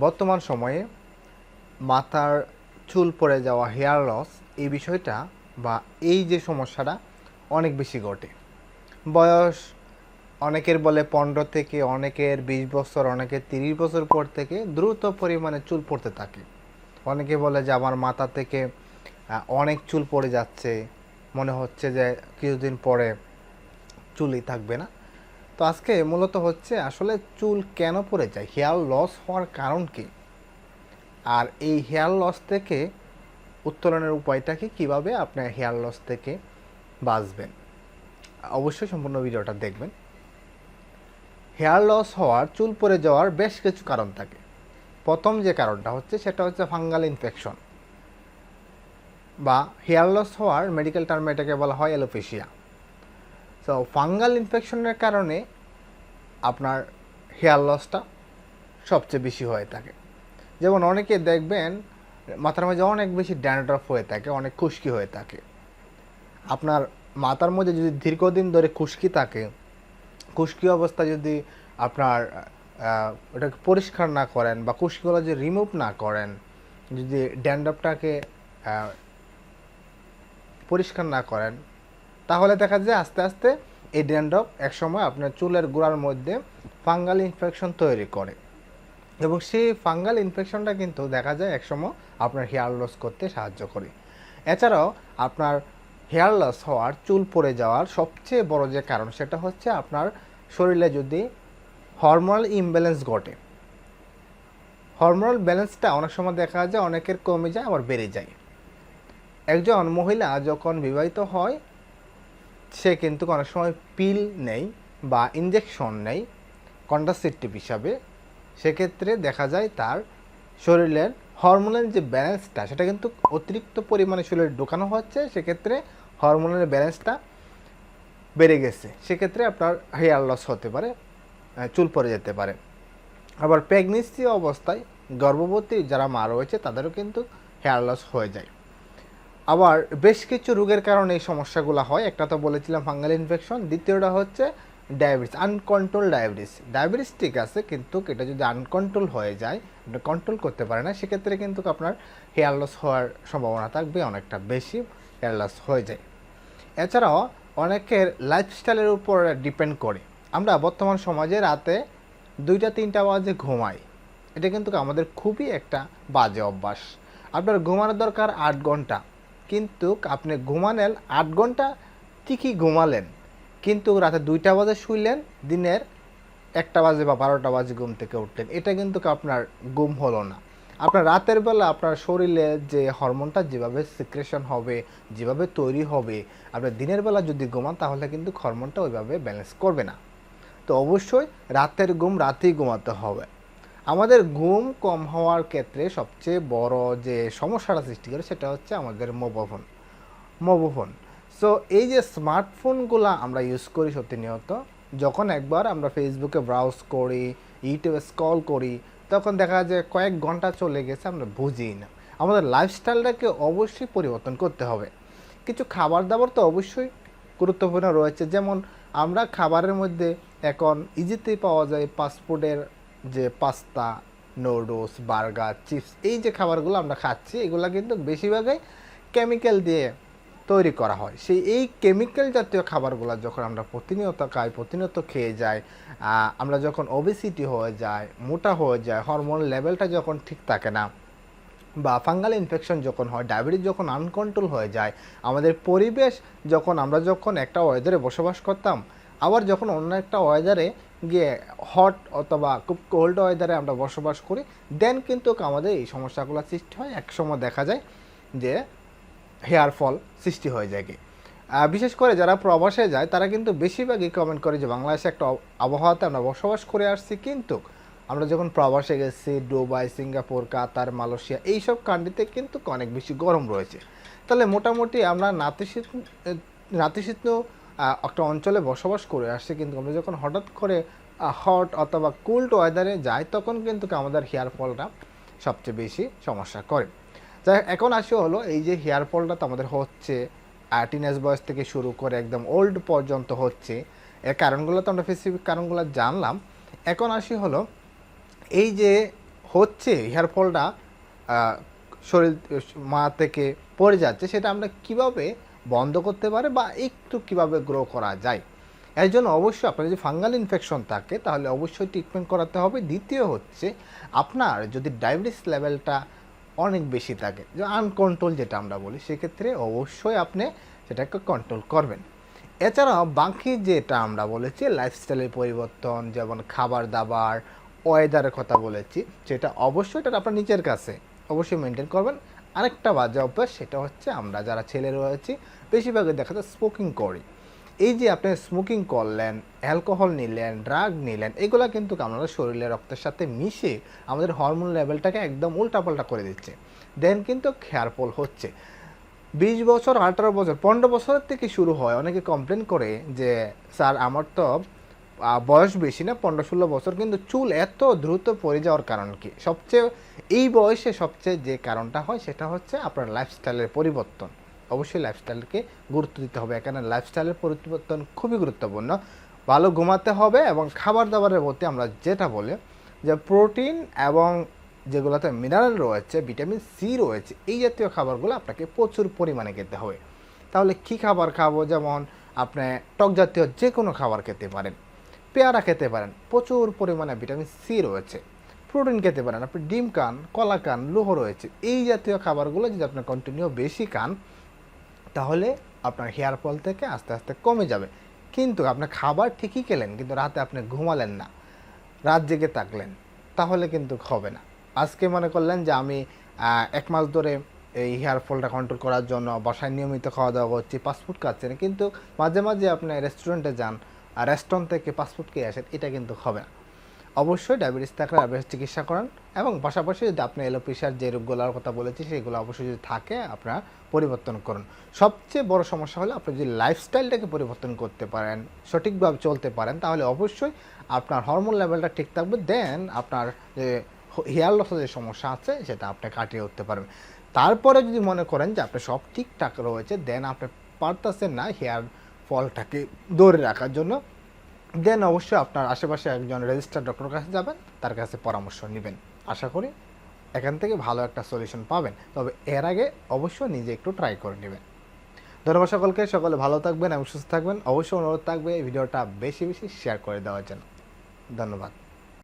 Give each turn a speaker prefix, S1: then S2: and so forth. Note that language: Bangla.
S1: বর্তমান সময়ে মাথার চুল পড়ে যাওয়া হেয়ার লস এই বিষয়টা বা এই যে সমস্যাটা অনেক বেশি ঘটে। বয়স অনেকের বলে পনেরো থেকে অনেকের বিশ বছর, অনেকের তিরিশ বছর পর থেকে দ্রুত পরিমাণে চুল পড়তে থাকে। অনেকে বলে যে আমার মাথা থেকে অনেক চুল পড়ে যাচ্ছে। মনে হচ্ছে যে কিছুদিন পরে চুলই থাকবে না। তো আজকে মূলত হচ্ছে আসলে চুল কেন পড়ে যায় হেয়ার লস হওয়ার কারণ কি? আর এই হেয়ার লস থেকে উত্তোলনের উপায়টা কি কীভাবে আপনার হেয়ার লস থেকে বাঁচবেন? অবশ্যই সম্পূর্ণ ভিডিওটা দেখবেন। হেয়ার লস হওয়ার, চুল পড়ে যাওয়ার বেশ কিছু কারণ থাকে। প্রথম যে কারণটা হচ্ছে সেটা হচ্ছে ফাঙ্গাল ইনফেকশন বা হেয়ার লস হওয়ার মেডিকেল টার্মে এটাকে বলা হয় অ্যালোপেশিয়া তো ফাঙ্গাল ইনফেকশনের কারণে আপনার হেয়ার লসটা সবচেয়ে বেশি হয়ে থাকে। যেমন অনেকে দেখবেন, মাথার মাঝে অনেক বেশি ড্যান্ড্রফ হয়ে থাকে, অনেক খুশকি হয়ে থাকে। আপনার মাথার মধ্যে যদি দীর্ঘদিন ধরে খুশকি থাকে, খুশকি অবস্থা যদি আপনার ওটাকে পরিষ্কার না করেন বা খুশকিগুলো যদি রিমুভ না করেন, যদি ড্যান্ড্রফটাকে পরিষ্কার না করেন তাহলে দেখা যায় আস্তে আস্তে এই ড্যান্ড্রফ একসময় আপনার চুলের গোড়ার মধ্যে ফাঙ্গাল ইনফেকশন তৈরি করে। এবং সেই ফাঙ্গাল ইনফেকশনটা কিন্তু দেখা যায় একসময় আপনার হেয়ার লস করতে সাহায্য করে। এছাড়াও আপনার হেয়ার লস হওয়ার, চুল পড়ে যাওয়ার সবচেয়ে বড় যে কারণ সেটা হচ্ছে আপনার শরীরে যদি হরমোনাল ইমব্যালেন্স ঘটে, হরমোনাল ব্যালেন্সটা অনেক সময় দেখা যায় অনেকের কমে যায়, আবার বেড়ে যায়। একজন মহিলা যখন বিবাহিত হয় সে কিন্তু অনেক সময় পিল নেই বা ইঞ্জেকশন নেই কন্ট্রাসেপটিভ হিসাবে। সেক্ষেত্রে দেখা যায় তার শরীরের হরমোনের যে ব্যালেন্সটা সেটা কিন্তু অতিরিক্ত পরিমাণে শরীরে ঢোকানো হচ্ছে, সেক্ষেত্রে হরমোনের ব্যালেন্সটা বেড়ে গেছে। সেক্ষেত্রে আপনার হেয়ার লস হতে পারে চুল পড়ে যেতে পারে। আবার প্রেগনেন্সি অবস্থায় গর্ভবতী যারা মা রয়েছে, তাদেরও কিন্তু হেয়ার লস হয়ে যায়। আবার বেশ কিছু রোগের কারণে এই সমস্যাগুলো হয়। একটা তো বলেছিলাম ফাঙ্গাল ইনফেকশন, দ্বিতীয়টা হচ্ছে ডায়াবেটিস, আনকন্ট্রোল ডায়াবেটিস। ডায়াবেটিস ঠিক আছে, কিন্তু এটা যদি আনকন্ট্রোল হয়ে যায় আপনি কন্ট্রোল করতে পারে না, সেক্ষেত্রে কিন্তু আপনার হেয়ার লস হওয়ার সম্ভাবনা থাকবে, অনেকটা বেশি হেয়ার লস হয়ে যায়। এছাড়াও অনেকের লাইফস্টাইলের উপর ডিপেন্ড করে। আমরা বর্তমান সমাজে রাতে দুইটা, তিনটা বাজে ঘুমাই। এটা কিন্তু আমাদের খুবই একটা বাজে অভ্যাস। আপনার ঘুমানোর দরকার আট ঘণ্টা। কিন্তু আপনি ঘুমানেন আট ঘণ্টা, ঠিকই ঘুমালেন। কিন্তু রাতে দুইটা বাজে শুইলেন, দিনের একটা বাজে বা বারোটা বাজে ঘুম থেকে উঠলেন। এটা কিন্তু আপনার ঘুম হলো না। আপনার রাতের বেলা আপনার শরীরে যে হরমোনটা যেভাবে সিক্রেশন হবে, যেভাবে তৈরি হবে আপনার দিনের বেলা যদি ঘুমান তাহলে কিন্তু হরমোনটা ওইভাবে ব্যালেন্স করবে না। তো অবশ্যই রাতের ঘুম রাতেই ঘুমাতে হবে। আমাদের ঘুম কম হওয়ার ক্ষেত্রে সবচেয়ে বড় যে সমস্যাটা সৃষ্টি করে সেটা হচ্ছে আমাদের mobile phone mobile phone so এই যে স্মার্টফোনগুলো আমরা ইউজ করি প্রতিনিয়ত যখন একবার আমরা ফেসবুকে ব্রাউজ করি ইউটিউবে স্কল করি, তখন দেখা যায় কয়েক ঘণ্টা চলে গেছে আমরা বুঝি না। আমাদের লাইফস্টাইলটাকে অবশ্যই পরিবর্তন করতে হবে। কিছু খাবার দাবার তো অবশ্যই গুরুত্বপূর্ণ রয়েছে। যেমন আমরা খাবারের মধ্যে এখন ইজিতেই পাওয়া যায় ফাস্টফুডের যে পাস্তা নুডলস বার্গার চিপস এই যে খাবারগুলো আমরা খাচ্ছি, এগুলো কিন্তু বেশিরভাগই কেমিক্যাল দিয়ে তৈরি করা হয়। সেই এই কেমিক্যাল জাতীয় খাবারগুলো যখন আমরা প্রতিনিয়ত খাই, প্রতিনিয়ত খেয়ে যাই আমরা যখন ওবেসিটি হয়ে যায় মোটা হয়ে যায় হরমোন লেভেলটা যখন ঠিক থাকে না, বা ফাঙ্গাল ইনফেকশন যখন হয় ডায়াবেটিস যখন আনকন্ট্রোল হয়ে যায়, আমাদের পরিবেশ যখন, আমরা যখন একটা ওয়েদারে বসবাস করতাম, আবার যখন অন্য একটা ওয়েদারে গিয়ে হট অথবা খুব কোল্ড ওয়েদারে আমরা বসবাস করি। দেন কিন্তু আমাদের এই সমস্যাগুলো সৃষ্টি হয়। একসময় দেখা যায় যে হেয়ার ফল সৃষ্টি হয়ে যায় বিশেষ করে যারা প্রবাসে যায় তারা কিন্তু বেশিরভাগই কমেন্ট করে যে বাংলাদেশে একটা আবহাওয়াতে আমরা বসবাস করে আসছি। কিন্তু আমরা যখন প্রবাসে গেছি দুবাই সিঙ্গাপুর কাতার মালয়েশিয়া এইসব কান্ট্রিতে কিন্তু অনেক বেশি গরম রয়েছে। তাহলে মোটামুটি আমরা নাতিশীত নাতিশীতোষ্ণ আহ, একটা অঞ্চলে বসবাস করে আসছে, কিন্তু আমরা যখন হঠাৎ করে হট অথবা কুল্ড ওয়েদারে যাই, তখন কিন্তু আমাদের হেয়ার ফলটা সবচেয়ে বেশি সমস্যা করে। যাই এখন আসি হলো এই যে হেয়ার ফলটা তো আমাদের হচ্ছে টিনেজ বয়স থেকে শুরু করে একদম ওল্ড পর্যন্ত হচ্ছে। এর কারণগুলো তো আমরা স্পেসিফিক কারণগুলো জানলাম। এখন আসি হলো এই যে হচ্ছে হেয়ার ফলটা শরীর, মা থেকে পড়ে যাচ্ছে, সেটা আমরা কীভাবে বন্ধ করতে পারে বা একটু কীভাবে গ্রো করা যায়। এর জন্য অবশ্যই আপনার যদি ফাঙ্গাল ইনফেকশন থাকে, তাহলে অবশ্যই ট্রিটমেন্ট করাতে হবে। দ্বিতীয় হচ্ছে, আপনার যদি ডায়াবেটিস লেভেলটা অনেক বেশি থাকে, যে আনকন্ট্রোল যেটা আমরা বলি, সেক্ষেত্রে অবশ্যই আপনি সেটাকে কন্ট্রোল করবেন। এছাড়াও বাকি যেটা আমরা বলেছি লাইফস্টাইলের পরিবর্তন, যেমন খাবার দাবার ওয়েদারের কথা বলেছি, সেটা অবশ্যই এটা আপনার নিজের কাছে। অবশ্যই মেনটেন করবেন। আরেকটা বাজে অভ্যাস, সেটা হচ্ছে আমরা যারা ছেলে রয়েছি, বেশিরভাগই দেখা যায় স্মোকিং করি। এই যে আপনি স্মোকিং করলেন অ্যালকোহল নিলেন ড্রাগ নিলেন, এগুলো কিন্তু আমাদের শরীরের রক্তের সাথে মিশে আমাদের হরমোন লেভেলটাকে একদম উল্টাপাল্টা করে দিচ্ছে। দেন কিন্তু হেয়ার ফল হচ্ছে। বিশ বছর, আঠারো বছর, পনেরো বছরের থেকে শুরু হয়, অনেকে কমপ্লেন করে যে, স্যার, আমার তো বয়স বেশি না, পনেরো ষোলো বছর, কিন্তু চুল এত দ্রুত পড়ে যাওয়ার কারণ কি? সবচেয়ে এই বয়সে সবচেয়ে যে কারণটা হয়, সেটা হচ্ছে আপনার লাইফস্টাইলের পরিবর্তন। অবশ্যই লাইফস্টাইলকে গুরুত্ব দিতে হবে এখানে লাইফস্টাইলের পরিবর্তন খুবই গুরুত্বপূর্ণ। ভালো ঘুমাতে হবে এবং খাবার দাবারের প্রতি আমরা যেটা বলি, যে প্রোটিন এবং যেগুলোতে মিনারেল রয়েছে ভিটামিন সি রয়েছে, এই জাতীয় খাবারগুলো আপনাকে প্রচুর পরিমাণে খেতে হবে। তাহলে কী খাবার খাব? যেমন আপনি টক জাতীয় যে কোনো খাবার খেতে পারেন। পেয়ারা খেতে পারেন। প্রচুর পরিমাণে ভিটামিন সি রয়েছে। প্রোটিন খেতে পারেন। আপনি ডিম খান, কলা খান, লোহ রয়েছে। এই জাতীয় খাবারগুলো যদি আপনি কন্টিনিউ বেশি খান, তাহলে আপনার হেয়ার ফল থেকে আস্তে আস্তে কমে যাবে। কিন্তু আপনি খাবার ঠিকই খেলেন, কিন্তু রাতে আপনি ঘুমালেন না, রাত জেগে থাকলেন, তাহলে কিন্তু হবে না। আজকে মনে করলেন যে আমি এক মাস ধরে এই হেয়ার ফলটা কন্ট্রোল করার জন্য বাসায় নিয়মিত খাওয়া দাওয়া করছি ফাস্টফুড খাচ্ছেন কিন্তু মাঝে মাঝে আপনি রেস্টুরেন্টে যান আর রেস্টুরেন্ট থেকে ফাস্টফুড খেয়ে আসেন, এটা কিন্তু হবে না। অবশ্যই ডায়াবেটিস থাকলে ডায়াবেটিস চিকিৎসা করান এবং পাশাপাশি যদি আপনি এলোপেশিয়ার যে রোগগুলোর কথা বলেছি, সেগুলো অবশ্যই যদি থাকে, আপনার পরিবর্তন করুন। সবচেয়ে বড় সমস্যা হলো আপনি যদি লাইফস্টাইলটাকে পরিবর্তন করতে পারেন, সঠিকভাবে চলতে পারেন, তাহলে অবশ্যই আপনার হরমোন লেভেলটা ঠিক থাকবে দেন আপনার যে হেয়ার লসের যে সমস্যা আছে, সেটা আপনি কাটিয়ে উঠতে পারবেন। তারপরে যদি মনে করেন যে আপনি সব ঠিকঠাক রয়েছে দেন আপনি পারতেছেন না হেয়ার ফলটাকে ধরে রাখার জন্য। দেন অবশ্যই আপনার আশেপাশে একজন রেজিস্টার ডক্টর কাছে যাবেন, তার কাছে পরামর্শ নেবেন। আশা করি এখান থেকে ভালো একটা সলিউশন পাবেন। তবে এর আগে অবশ্যই নিজে একটু ট্রাই করে নেবেন। ধন্যবাদ সকলকে, সকলে ভালো থাকবেন এবং সুস্থ থাকবেন। অবশ্যই অনুরোধ থাকবে এই ভিডিওটা বেশি বেশি শেয়ার করে দেওয়ার জন্য। ধন্যবাদ।